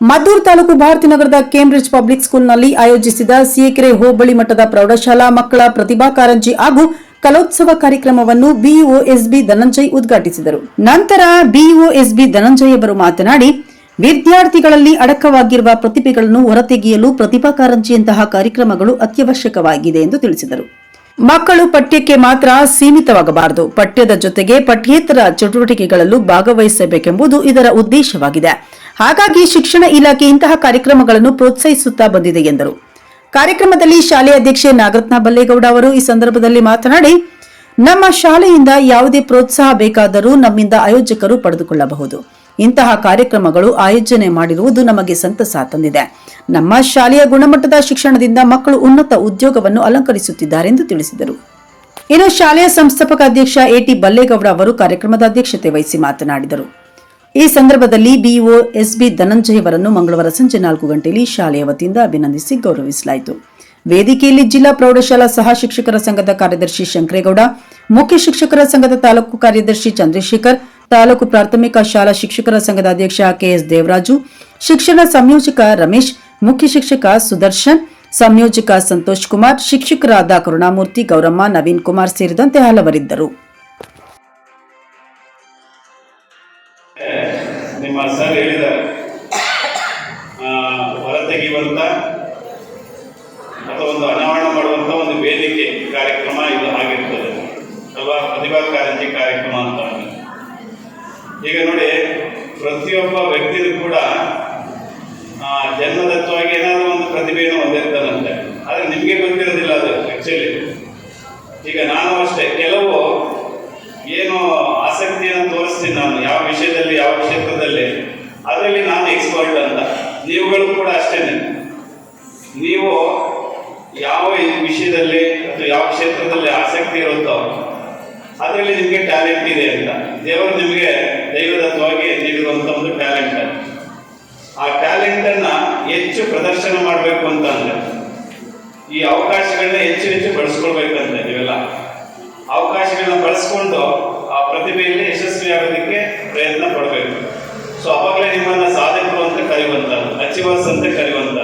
ಮದ್ದೂರು ತಾಲೂಕು ಭಾರತಿನಗರದ Cambridge public ಸ್ಕೂಲ್ನಲ್ಲಿ ಆಯೋಜಿಸಿದ ಸಿಎಕೆರೆ ಹೋಬಳಿ ಮಟ್ಟದ ಪ್ರೌಢಶಾಲಾ ಮಕ್ಕಳ ಪ್ರತಿಭಾ ಕಾರಂಜಿ ಹಾಗೂ ಕಲೋತ್ಸವ ಕಾರ್ಯಕ್ರಮವನ್ನು ಬಿಇಒ ಎಸ್ಬಿ ಧನಂಜಯ್ ಉದ್ಘಾಟಿಸಿದರು. ನಂತರ ಬಿಇಒ ಎಸ್ಬಿ ಧನಂಜಯ್ ಅವರು ಮಾತನಾಡಿ, ವಿದ್ಯಾರ್ಥಿಗಳಲ್ಲಿ ಅಡಕವಾಗಿರುವ ಪ್ರತಿಭೆಗಳನ್ನು ಹೊರತೆಗೆಯಲು ಪ್ರತಿಭಾ ಕಾರಂಜಿಯಂತಹ ಕಾರ್ಯಕ್ರಮಗಳು ಅತ್ಯವಶ್ಯಕವಾಗಿದೆ ಎಂದು ತಿಳಿಸಿದರು. ಮಕ್ಕಳು ಪಠ್ಯಕ್ಕೆ ಮಾತ್ರ ಸೀಮಿತವಾಗಬಾರದು. ಪಠ್ಯದ ಜೊತೆಗೆ ಪಠ್ಯೇತರ ಚಟುವಟಿಕೆಗಳಲ್ಲೂ ಭಾಗವಹಿಸಬೇಕೆಂಬುದು ಇದರ ಉದ್ದೇಶವಾಗಿದೆ. ಹಾಗಾಗಿ ಶಿಕ್ಷಣ ಇಲಾಖೆ ಇಂತಹ ಕಾರ್ಯಕ್ರಮಗಳನ್ನು ಪ್ರೋತ್ಸಾಹಿಸುತ್ತಾ ಬಂದಿದೆ ಎಂದರು. ಕಾರ್ಯಕ್ರಮದಲ್ಲಿ ಶಾಲೆ ಅಧ್ಯಕ್ಷೆ ನಾಗರತ್ನ ಬಲ್ಲೇಗೌಡ ಅವರು ಈ ಸಂದರ್ಭದಲ್ಲಿ ಮಾತನಾಡಿ, ನಮ್ಮ ಶಾಲೆಯಿಂದ ಯಾವುದೇ ಪ್ರೋತ್ಸಾಹ ಬೇಕಾದರೂ ನಮ್ಮಿಂದ ಆಯೋಜಕರು ಪಡೆದುಕೊಳ್ಳಬಹುದು. ಇಂತಹ ಕಾರ್ಯಕ್ರಮಗಳು ಆಯೋಜನೆ ಮಾಡಿರುವುದು ನಮಗೆ ಸಂತಸ ತಂದಿದೆ. ನಮ್ಮ ಶಾಲೆಯ ಗುಣಮಟ್ಟದ ಶಿಕ್ಷಣದಿಂದ ಮಕ್ಕಳು ಉನ್ನತ ಉದ್ಯೋಗವನ್ನು ಅಲಂಕರಿಸುತ್ತಿದ್ದಾರೆ ಎಂದು ತಿಳಿಸಿದರು. ಇನ್ನು ಶಾಲೆಯ ಸಂಸ್ಥಾಪಕ ಅಧ್ಯಕ್ಷ ಎಟಿ ಬಲ್ಲೇಗೌಡ ಅವರು ಕಾರ್ಯಕ್ರಮದ ಅಧ್ಯಕ್ಷತೆ ವಹಿಸಿ ಮಾತನಾಡಿದರು. ಈ ಸಂದರ್ಭದಲ್ಲಿ ಬಿಇಒ ಎಸ್ಬಿ ಧನಂಜಯ್ ಅವರನ್ನು ಮಂಗಳವಾರ ಸಂಜೆ ನಾಲ್ಕು ಗಂಟೆಯಲ್ಲಿ ಶಾಲೆಯ ವತಿಯಿಂದ ಅಭಿನಂದಿಸಿ ಗೌರವಿಸಲಾಯಿತು. ವೇದಿಕೆಯಲ್ಲಿ ಜಿಲ್ಲಾ ಪ್ರೌಢಶಾಲಾ ಸಹ ಶಿಕ್ಷಕರ ಸಂಘದ ಕಾರ್ಯದರ್ಶಿ ಶಂಕರೇಗೌಡ, ಮುಖ್ಯ ಶಿಕ್ಷಕರ ಸಂಘದ ತಾಲೂಕು ಕಾರ್ಯದರ್ಶಿ ಚಂದ್ರಶೇಖರ್, ತಾಲೂಕು ಪ್ರಾಥಮಿಕ ಶಾಲಾ ಶಿಕ್ಷಕರ ಸಂಘದ ಅಧ್ಯಕ್ಷ ಕೆಎಸ್ ದೇವರಾಜು, ಶಿಕ್ಷಣ ಸಂಯೋಜಕ ರಮೇಶ್, ಮುಖ್ಯ ಶಿಕ್ಷಕ ಸುದರ್ಶನ್, ಸಂಯೋಜಕ ಸಂತೋಷ್ ಕುಮಾರ್, ಶಿಕ್ಷಕರಾದ ಕರುಣಾಮೂರ್ತಿ ಗೌರಮ್ಮ, ನವೀನ್ ಕುಮಾರ್ ಸೇರಿದಂತೆ ಹಲವರಿದ್ದರು. ನಿಮ್ಮ ಸರ್ ಹೇಳಿದ್ದಾರೆ. ಹೊರ ಹೊರತೆಗೆಯುವಂತ ಅಥವಾ ಒಂದು ಅನಾವರಣ ಮಾಡುವಂತ ಒಂದು ವೇದಿಕೆ ಕಾರ್ಯಕ್ರಮ ಇದು ಆಗಿರ್ತದೆ. ಅಥವಾ ಪ್ರತಿಭಾ ಕಾರಂಜಿ ಕಾರ್ಯಕ್ರಮ ಅಂತ ಈಗ ನೋಡಿ, ಪ್ರತಿಯೊಬ್ಬ ವ್ಯಕ್ತಿಯೂ ಕೂಡ ಜನ್ಮದತ್ವವಾಗಿ ಏನಾದರೂ ಒಂದು ಪ್ರತಿಭೆಯನ್ನು ಹೊಂದಿರ್ತಾನಂತೆ. ಆದರೆ ನಿಮಗೆ ಗೊತ್ತಿರೋದಿಲ್ಲ ಅದು ಆ್ಯಕ್ಚುಲಿ ಈಗ ನಾನು ಅಷ್ಟೇ. ಕೆಲವು ಏನು ಆಸಕ್ತಿಯನ್ನು ತೋರಿಸ್ತೀನಿ ನಾನು, ಯಾವ ವಿಷಯದಲ್ಲಿ, ಯಾವ ಕ್ಷೇತ್ರದಲ್ಲಿ. ಅದರಲ್ಲಿ ನಾನು ಎಕ್ಸ್ಪರ್ಟ್ ಅಂತ. ನೀವುಗಳು ಕೂಡ ಅಷ್ಟೇನೆ. ನೀವು ಯಾವ ವಿಷಯದಲ್ಲಿ ಅಥವಾ ಯಾವ ಕ್ಷೇತ್ರದಲ್ಲಿ ಆಸಕ್ತಿ ಇರುತ್ತೋ, ಅದರಲ್ಲಿ ನಿಮಗೆ ಟ್ಯಾಲೆಂಟ್ ಇದೆ ಅಂತ. ದೇವರು ನಿಮಗೆ ದೈವದತ್ವವಾಗಿ ನೀಡಿರುವಂಥ ಒಂದು ಟ್ಯಾಲೆಂಟ್ ಆ ಟ್ಯಾಲೆಂಟನ್ನು ಹೆಚ್ಚು ಪ್ರದರ್ಶನ ಮಾಡಬೇಕು ಅಂತಂದ್ರೆ ಈ ಅವಕಾಶಗಳನ್ನ ಹೆಚ್ಚು ಹೆಚ್ಚು ಬಳಸ್ಕೊಳ್ಬೇಕಂತೆ ನೀವೆಲ್ಲ. ಅವಕಾಶಗಳನ್ನ ಬಳಸ್ಕೊಂಡು ಪ್ರತಿಭೆಯಲ್ಲಿ ಯಶಸ್ವಿ ಆಗೋದಕ್ಕೆ ಪ್ರಯತ್ನ ಪಡಬೇಕು. ಸೊ ಅವಾಗಲೇ ನಿಮ್ಮನ್ನ ಸಾಧಕರು ಅಂತ ಕರೆಯುವಂತ ಅಚೀವರ್ಸ್ ಅಂತ ಕರೆಯುವಂಥದ್ದು